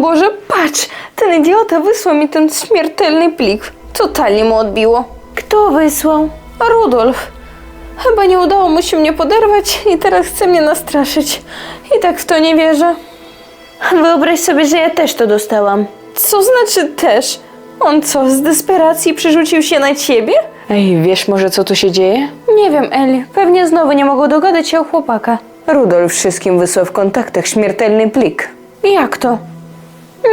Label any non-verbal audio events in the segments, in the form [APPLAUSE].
Boże, patrz! Ten idiota wysłał mi ten śmiertelny plik. Totalnie mu odbiło. Kto wysłał? Rudolf. Chyba nie udało mu się mnie poderwać i teraz chce mnie nastraszyć. I tak w to nie wierzę. Wyobraź sobie, że ja też to dostałam. Co znaczy też? On co, z desperacji przerzucił się na ciebie? Ej, wiesz może co tu się dzieje? Nie wiem, Eli. Pewnie znowu nie mogą dogadać się o chłopaka. Rudolf wszystkim wysłał w kontaktach śmiertelny plik. Jak to?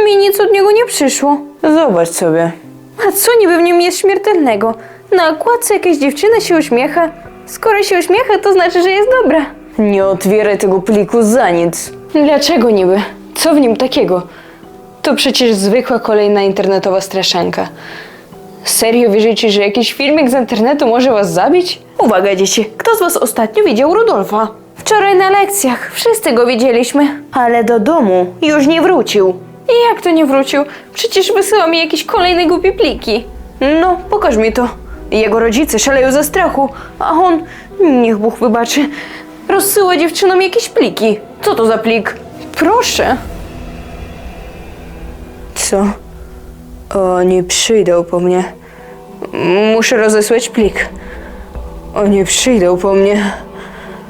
Mi nic od niego nie przyszło. Zobacz sobie. A co niby w nim jest śmiertelnego? Na okładce jakaś dziewczyna się uśmiecha. Skoro się uśmiecha, to znaczy, że jest dobra. Nie otwieraj tego pliku za nic. Dlaczego niby? Co w nim takiego? To przecież zwykła kolejna internetowa straszanka. Serio wierzycie, że jakiś filmik z internetu może was zabić? Uwaga, dzieci. Kto z was ostatnio widział Rudolfa? Wczoraj na lekcjach. Wszyscy go widzieliśmy. Ale do domu już nie wrócił. I jak to nie wrócił? Przecież wysyłał mi jakieś kolejne głupie pliki. No, pokaż mi to. Jego rodzice szaleją ze strachu, a on, niech Bóg wybaczy, rozsyła dziewczynom jakieś pliki. Co to za plik? Proszę. Co? Oni przyjdą po mnie. Muszę rozesłać plik. Oni przyjdą po mnie.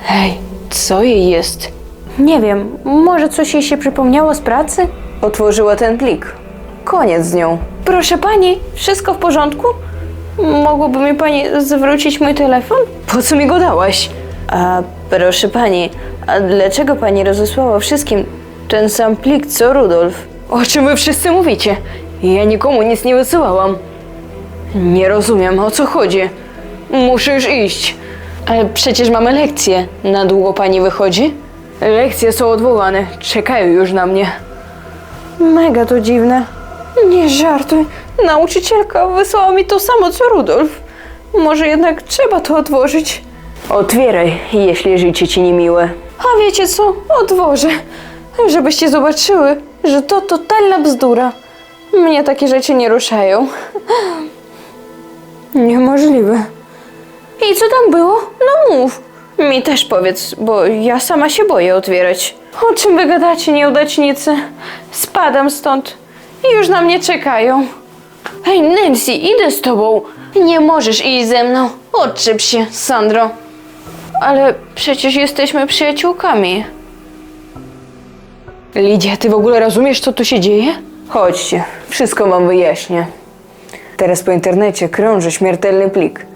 Hej, co jej jest? Nie wiem, może coś jej się przypomniało z pracy? Otworzyła ten plik. Koniec z nią. Proszę pani, wszystko w porządku? Mogłoby mi pani zwrócić mój telefon? Po co mi go dałaś? A proszę pani, a dlaczego pani rozesłała wszystkim ten sam plik co Rudolf? O czym wy wszyscy mówicie? Ja nikomu nic nie wysyłałam. Nie rozumiem, o co chodzi. Muszę już iść. Ale przecież mamy lekcje. Na długo pani wychodzi? Lekcje są odwołane. Czekają już na mnie. Mega to dziwne. Nie żartuj. Nauczycielka wysłała mi to samo co Rudolf. Może jednak trzeba to odłożyć. Otwieraj, jeśli życie ci niemiłe. A wiecie co? Odwożę. Żebyście zobaczyły, że to totalna bzdura. Mnie takie rzeczy nie ruszają. [LAUGHS] Niemożliwe. I co tam było? No mów. Mi też powiedz, bo ja sama się boję otwierać. O czym wy gadacie, nieudacznicy? Spadam stąd. I już na mnie czekają. Hej, Nancy, idę z tobą. Nie możesz iść ze mną. Odczep się, Sandro. Ale przecież jesteśmy przyjaciółkami. Lidia, ty w ogóle rozumiesz, co tu się dzieje? Chodźcie, wszystko wam wyjaśnię. Teraz po internecie krąży śmiertelny plik.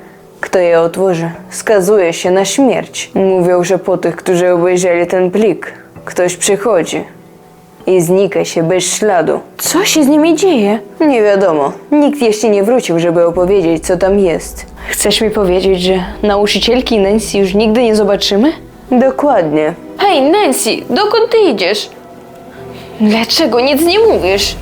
Kto je otworzy, skazuje się na śmierć. Mówią, że po tych, którzy obejrzeli ten plik, ktoś przychodzi i znika się bez śladu. Co się z nimi dzieje? Nie wiadomo, nikt jeszcze nie wrócił, żeby opowiedzieć, co tam jest. Chcesz mi powiedzieć, że nauczycielki Nancy już nigdy nie zobaczymy? Dokładnie. Hej, Nancy, dokąd ty idziesz? Dlaczego nic nie mówisz?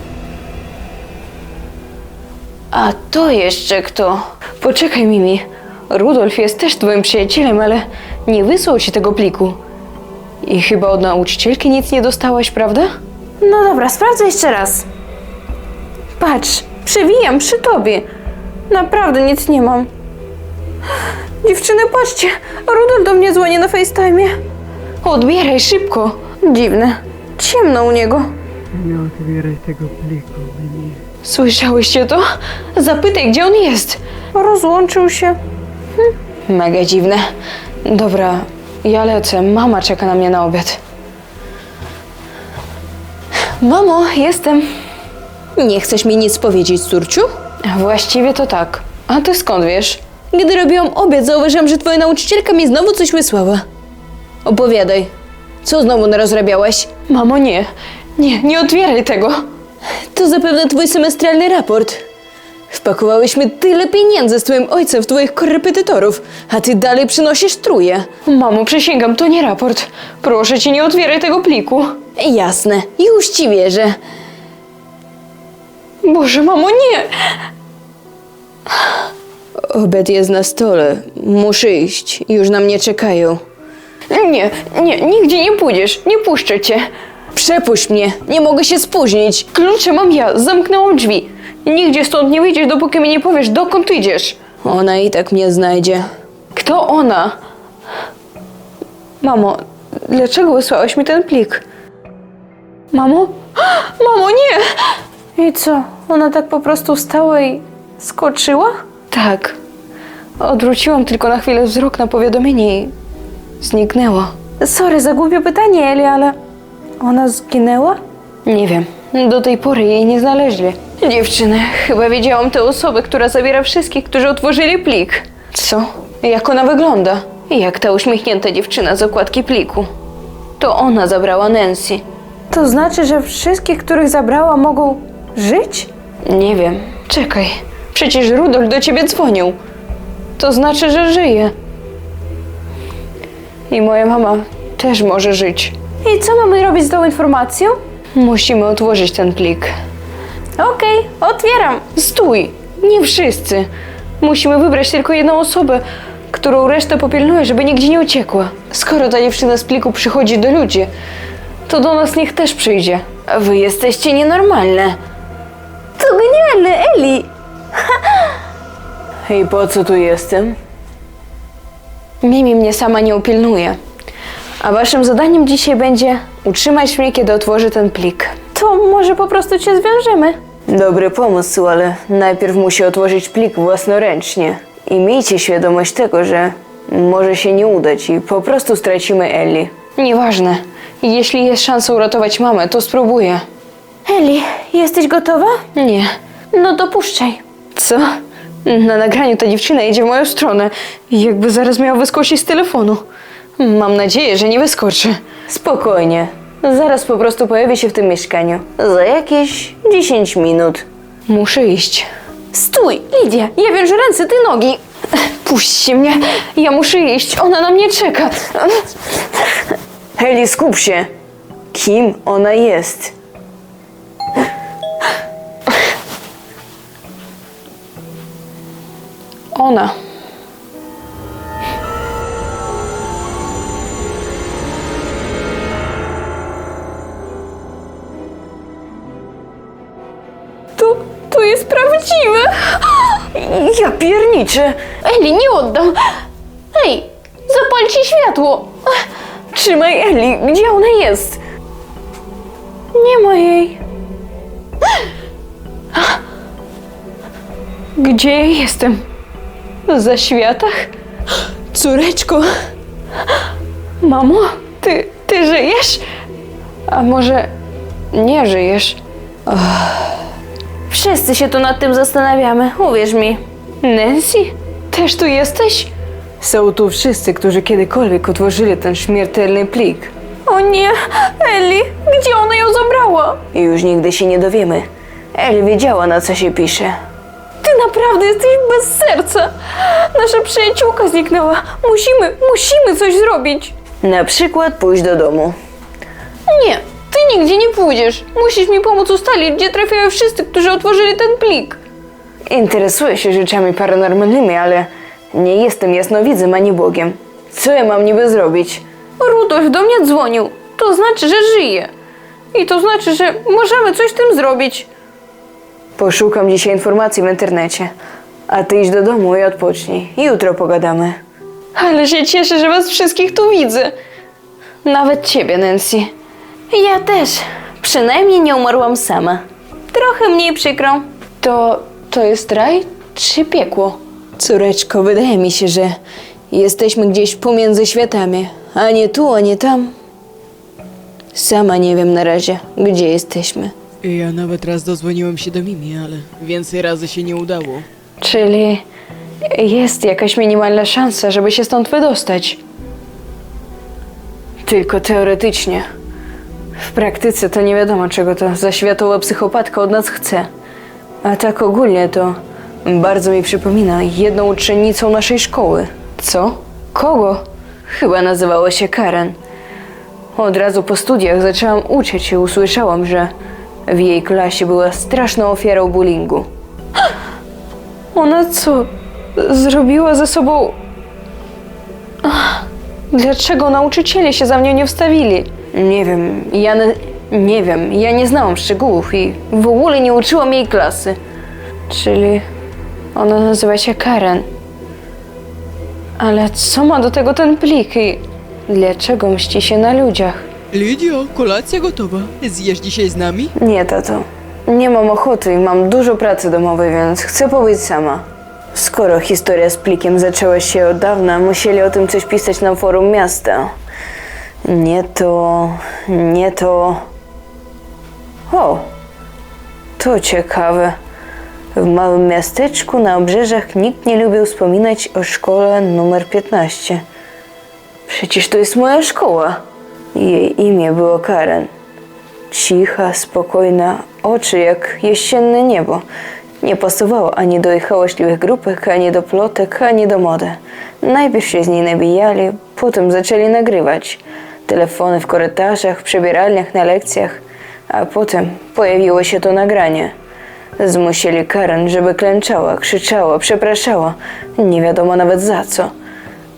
A to jeszcze kto? Poczekaj, Mimi. Rudolf jest też twoim przyjacielem, ale nie wysłał ci tego pliku. I chyba od nauczycielki nic nie dostałaś, prawda? No dobra, sprawdzę jeszcze raz. Patrz, przewijam przy tobie. Naprawdę nic nie mam. Dziewczyny, patrzcie, Rudolf do mnie dzwoni na FaceTime. Odbieraj szybko. Dziwne, ciemno u niego. Nie otwieraj tego pliku, Mimi. Słyszałyście to? Zapytaj, gdzie on jest. Rozłączył się. Mega dziwne. Dobra, ja lecę. Mama czeka na mnie na obiad. Mamo, jestem. Nie chcesz mi nic powiedzieć, córciu? Właściwie to tak. A ty skąd wiesz? Gdy robiłam obiad, zauważyłam, że twoja nauczycielka mi znowu coś wysłała. Opowiadaj. Co znowu narozrabiałaś? Mamo, nie. Nie, nie otwieraj tego. To zapewne twój semestralny raport. Wpakowałyśmy tyle pieniędzy z twoim ojcem w twoich korepetytorów, a ty dalej przynosisz truje. Mamo, przysięgam, to nie raport. Proszę cię, nie otwieraj tego pliku. Jasne, już ci wierzę. Boże, mamo, nie! Obiad jest na stole. Muszę iść. Już na mnie czekają. Nie, nie, nigdzie nie pójdziesz. Nie puszczę cię. Przepuść mnie. Nie mogę się spóźnić. Klucze mam ja, zamknęłam drzwi. Nigdzie stąd nie wyjdziesz, dopóki mi nie powiesz, dokąd idziesz. Ona i tak mnie znajdzie. Kto ona? Mamo, dlaczego wysłałaś mi ten plik? Mamo? [GASPS] Mamo, nie! I co? Ona tak po prostu stała i skoczyła? Tak. Odwróciłam tylko na chwilę wzrok na powiadomienie i zniknęła. Sorry za głupie pytanie, Eli, ale ona zginęła? Nie wiem. Do tej pory jej nie znaleźli. Dziewczyny, chyba wiedziałam tę osobę, która zabiera wszystkich, którzy otworzyli plik. Co? Jak ona wygląda? Jak ta uśmiechnięta dziewczyna z okładki pliku. To ona zabrała Nancy. To znaczy, że wszystkich, których zabrała, mogą żyć? Nie wiem. Czekaj. Przecież Rudolf do ciebie dzwonił. To znaczy, że żyje. I moja mama też może żyć. I co mamy robić z tą informacją? Musimy otworzyć ten plik. Okej, otwieram. Stój! Nie wszyscy. Musimy wybrać tylko jedną osobę, którą resztę popilnuje, żeby nigdzie nie uciekła. Skoro ta dziewczyna z pliku przychodzi do ludzi, to do nas niech też przyjdzie. Wy jesteście nienormalne. To genialne, Eli. I po co tu jestem? Mimi mnie sama nie upilnuje. A waszym zadaniem dzisiaj będzie utrzymać mnie, kiedy otworzę ten plik. To może po prostu cię zwiążemy. Dobry pomysł, ale najpierw musi otworzyć plik własnoręcznie. I miejcie świadomość tego, że może się nie udać i po prostu stracimy Ellie. Nieważne. Jeśli jest szansa uratować mamę, to spróbuję. Eli, jesteś gotowa? Nie. No dopuszczaj. Co? Na nagraniu ta dziewczyna idzie w moją stronę. Jakby zaraz miała wyskoczyć z telefonu. Mam nadzieję, że nie wyskoczy. Spokojnie. Zaraz po prostu pojawi się w tym mieszkaniu. Za jakieś 10 minut. Muszę iść. Stój, Lidia, ja wiążę ręce, ty nogi. Puśćcie mnie. Ja muszę iść. Ona na mnie czeka. Heli, skup się. Kim ona jest? Ona. Prawdziwe. Ja pierniczę. Eli, nie oddam. Ej, zapalcie światło. Trzymaj Eli. Gdzie ona jest? Nie ma jej. Gdzie ja jestem? Za światach? Córeczko? Mamo, ty, ty żyjesz? A może nie żyjesz? Wszyscy się tu nad tym zastanawiamy, uwierz mi. Nancy? Też tu jesteś? Są tu wszyscy, którzy kiedykolwiek otworzyli ten śmiertelny plik. O nie, Eli, gdzie ona ją zabrała? I już nigdy się nie dowiemy. El wiedziała, na co się pisze. Ty naprawdę jesteś bez serca. Nasza przyjaciółka zniknęła. Musimy, musimy coś zrobić. Na przykład pójść do domu. Nie, ty nigdzie nie pójdziesz. Musisz mi pomóc ustalić, gdzie trafiają wszyscy, którzy otworzyli ten plik. Interesuję się rzeczami paranormalnymi, ale nie jestem jasnowidzem ani Bogiem. Co ja mam niby zrobić? Rudolf do mnie dzwonił. To znaczy, że żyje. I to znaczy, że możemy coś z tym zrobić. Poszukam dzisiaj informacji w internecie. A ty idź do domu i odpocznij. Jutro pogadamy. Ale się cieszę, że was wszystkich tu widzę. Nawet ciebie, Nancy. Ja też. Przynajmniej nie umarłam sama. Trochę mniej przykro. To, to jest raj czy piekło? Córeczko, wydaje mi się, że jesteśmy gdzieś pomiędzy światami. A nie tu, a nie tam. Sama nie wiem na razie, gdzie jesteśmy. Ja nawet raz dodzwoniłem się do Mimi, ale więcej razy się nie udało. Czyli jest jakaś minimalna szansa, żeby się stąd wydostać. Tylko teoretycznie. W praktyce to nie wiadomo, czego to za światowa psychopatka od nas chce. A tak ogólnie to bardzo mi przypomina jedną uczennicą naszej szkoły. Co? Kogo? Chyba nazywała się Karen. Od razu po studiach zaczęłam uczyć i usłyszałam, że w jej klasie była straszną ofiarą bullyingu. [GASPS] Ona co? Zrobiła ze sobą. Dlaczego nauczyciele się za mnie nie wstawili? Nie wiem, ja nie wiem, ja nie znałam szczegółów i w ogóle nie uczyłam jej klasy. Czyli ona nazywa się Karen. Ale co ma do tego ten plik i dlaczego mści się na ludziach? Lidio, kolacja gotowa. Zjesz dzisiaj z nami? Nie, tato. Nie mam ochoty i mam dużo pracy domowej, więc chcę pobyć sama. Skoro historia z plikiem zaczęła się od dawna, musieli o tym coś pisać na forum miasta. Nie to, nie to. O, to ciekawe. W małym miasteczku na obrzeżach nikt nie lubił wspominać o szkole numer 15. Przecież to jest moja szkoła. Jej imię było Karen. Cicha, spokojna, oczy jak jesienne niebo. Nie pasowała ani do ich hałaśliwych grupek, ani do plotek, ani do mody. Najpierw się z niej nabijali, potem zaczęli nagrywać. Telefony w korytarzach, w przebieralniach, na lekcjach. A potem pojawiło się to nagranie. Zmusili Karen, żeby klęczała, krzyczała, przepraszała. Nie wiadomo nawet za co.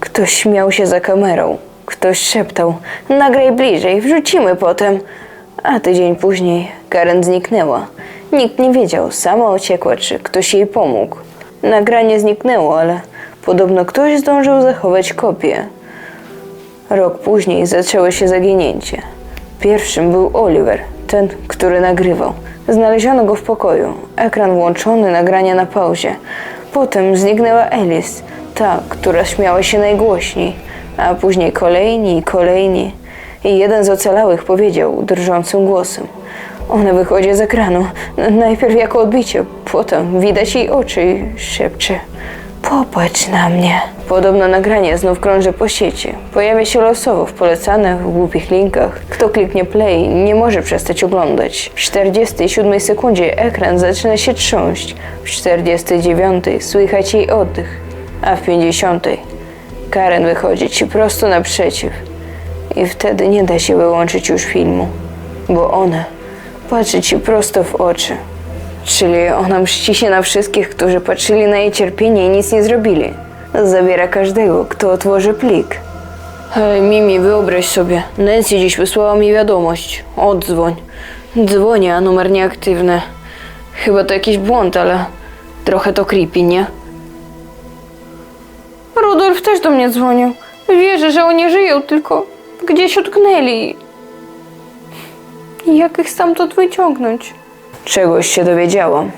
Ktoś śmiał się za kamerą. Ktoś szeptał: Nagraj bliżej, wrzucimy potem. A tydzień później Karen zniknęła. Nikt nie wiedział, sama uciekła, czy ktoś jej pomógł. Nagranie zniknęło, ale podobno ktoś zdążył zachować kopię. Rok później zaczęło się zaginięcie. Pierwszym był Oliver, ten, który nagrywał. Znaleziono go w pokoju. Ekran włączony, nagranie na pauzie. Potem zniknęła Alice, ta, która śmiała się najgłośniej, a później kolejni i kolejni. I jeden z ocalałych powiedział drżącym głosem. Ona wychodzi z ekranu, najpierw jako odbicie, potem widać jej oczy i szepcze. Popatrz na mnie. Podobno nagranie znów krąży po sieci. Pojawia się losowo w polecanych, w głupich linkach. Kto kliknie play, nie może przestać oglądać. W 47 sekundzie ekran zaczyna się trząść. W 49 słychać jej oddech. A w 50 Karen wychodzi ci prosto naprzeciw. I wtedy nie da się wyłączyć już filmu, bo ona patrzy ci prosto w oczy. Czyli ona mści się na wszystkich, którzy patrzyli na jej cierpienie i nic nie zrobili. Zabiera każdego, kto otworzy plik. Hej, Mimi, wyobraź sobie. Nancy dziś wysłała mi wiadomość. Odzwoń. Dzwonię, a numer nieaktywny. Chyba to jakiś błąd, ale trochę to creepy, nie? Rudolf też do mnie dzwonił. Wierzę, że oni żyją, tylko gdzieś utknęli. Jak ich stamtąd wyciągnąć? Czegoś się dowiedziałam.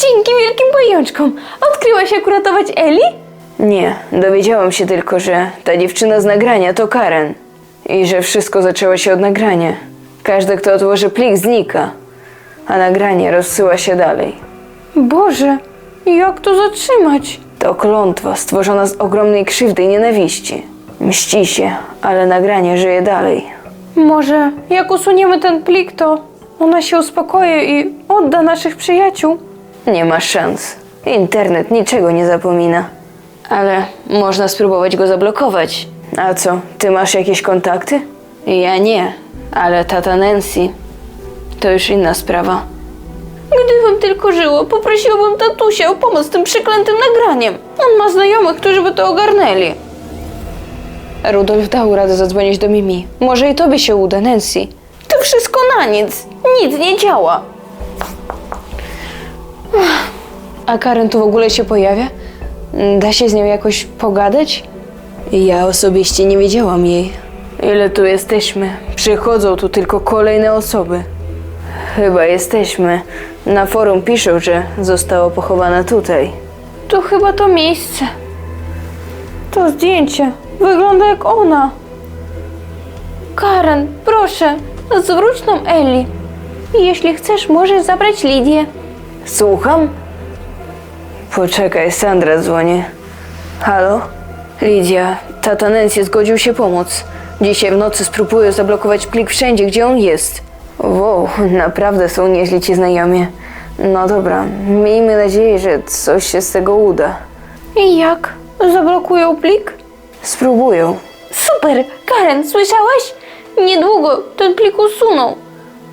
Dzięki wielkim pajączkom. Odkryłaś jak uratować Eli? Nie, dowiedziałam się tylko, że ta dziewczyna z nagrania to Karen. I że wszystko zaczęło się od nagrania. Każdy, kto otworzy plik, znika. A nagranie rozsyła się dalej. Boże, jak to zatrzymać? To klątwa stworzona z ogromnej krzywdy i nienawiści. Mści się, ale nagranie żyje dalej. Może jak usuniemy ten plik, to ona się uspokoi i odda naszych przyjaciół? Nie ma szans. Internet niczego nie zapomina. Ale można spróbować go zablokować. A co, ty masz jakieś kontakty? Ja nie, ale tata Nancy to już inna sprawa. Gdybym tylko żyło, poprosiłabym tatusia o pomoc z tym przeklętym nagraniem. On ma znajomych, którzy by to ogarnęli. Rudolf dał radę zadzwonić do Mimi. Może i tobie się uda, Nancy. To wszystko na nic. Nic nie działa. A Karen tu w ogóle się pojawia? Da się z nią jakoś pogadać? Ja osobiście nie wiedziałam jej. Ile tu jesteśmy? Przychodzą tu tylko kolejne osoby. Chyba jesteśmy. Na forum piszą, że została pochowana tutaj. To chyba to miejsce. To zdjęcie. Wygląda jak ona. Karen, proszę, zwróć nam Eli. Jeśli chcesz, możesz zabrać Lidię. Słucham? Poczekaj, Sandra dzwoni. Halo? Lidia, tata Nancy zgodził się pomóc. Dzisiaj w nocy spróbuję zablokować plik wszędzie, gdzie on jest. Wow, naprawdę są nieźli ci znajomi. No dobra, miejmy nadzieję, że coś się z tego uda. I jak? Zablokują plik? Spróbują. Super! Karen, słyszałaś? Niedługo ten plik usuną.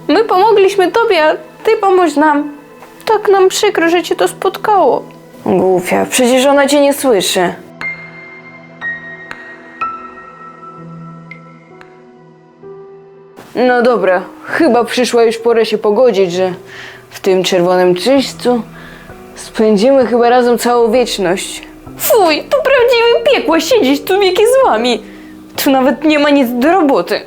My pomogliśmy tobie, a ty pomóż nam. Tak nam przykro, że cię to spotkało. Głupia, przecież ona cię nie słyszy. No dobra, chyba przyszła już pora się pogodzić, że w tym czerwonym czyśćcu spędzimy chyba razem całą wieczność. Fuj, to prawdziwe piekło siedzieć tu wieki z wami. Tu nawet nie ma nic do roboty.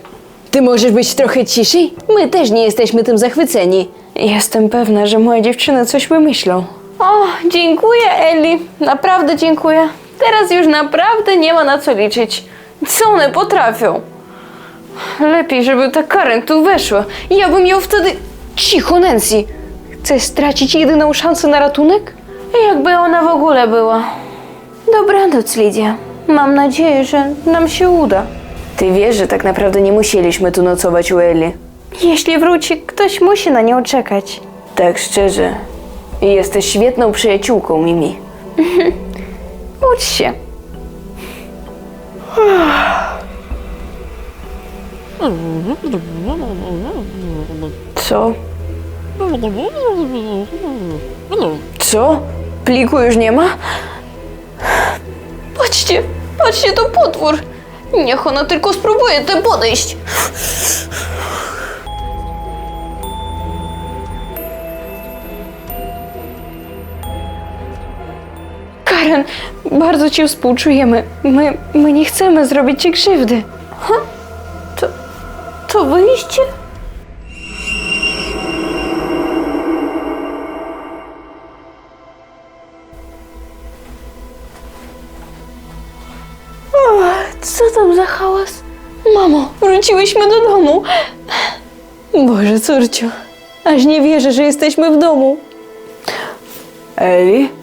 Ty możesz być trochę ciszej? My też nie jesteśmy tym zachwyceni. Jestem pewna, że moje dziewczyny coś wymyślą. O, dziękuję, Eli. Naprawdę dziękuję. Teraz już naprawdę nie ma na co liczyć. Co one potrafią? Lepiej, żeby ta Karen tu weszła. Ja bym ją wtedy... Cicho, Nancy! Chcesz stracić jedyną szansę na ratunek? Jakby ona w ogóle była. Dobranoc, Lidia. Mam nadzieję, że nam się uda. Ty wiesz, że tak naprawdę nie musieliśmy tu nocować u Eli. Jeśli wróci, ktoś musi na nią czekać. Tak szczerze, jesteś świetną przyjaciółką, Mimi. [LAUGHS] Ucz się. [SIGHS] Co? [LAUGHS] Co? Pliku już nie ma? Patrzcie, patrzcie, to potwór. Niech ona tylko spróbuje te podejść. [SIGHS] [LAUGHS] Karen, bardzo ci współczujemy. My, my nie chcemy zrobić ci krzywdy. To wyjście? O, Co tam za hałas? Mamo, wróciłyśmy do domu. Boże, córciu, aż nie wierzę, że jesteśmy w domu. Eli?